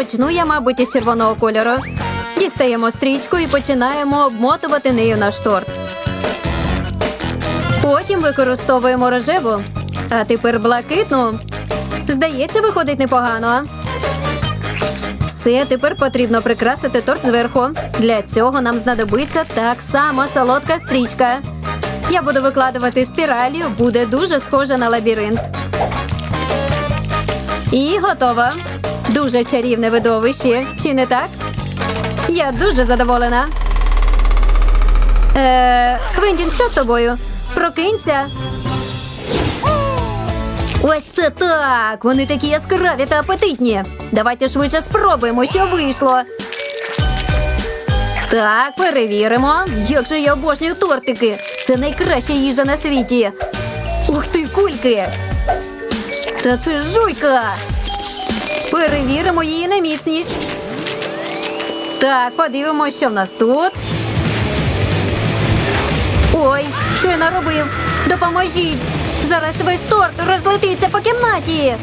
почну я, мабуть, із червоного кольору. Дістаємо стрічку і починаємо обмотувати нею наш торт. Потім використовуємо рожеву, а тепер блакитну. Здається, виходить непогано. Все, тепер потрібно прикрасити торт зверху. Для цього нам знадобиться так само солодка стрічка. Я буду викладувати спіралю, буде дуже схоже на лабіринт. І готово. Дуже чарівне видовище, чи не так? Я дуже задоволена. Е, Квентін, що з тобою? Прокинься. Ось це так! Вони такі яскраві та апетитні. Давайте швидше спробуємо, що вийшло. Так, перевіримо. Як же я обожнюю тортики. Це найкраща їжа на світі. Ух ти, кульки! Та це жуйка. Перевіримо її на міцність. Так, подивимося, що в нас тут. Ой, що я наробив? Допоможіть! Зараз весь торт розлетиться по кімнаті.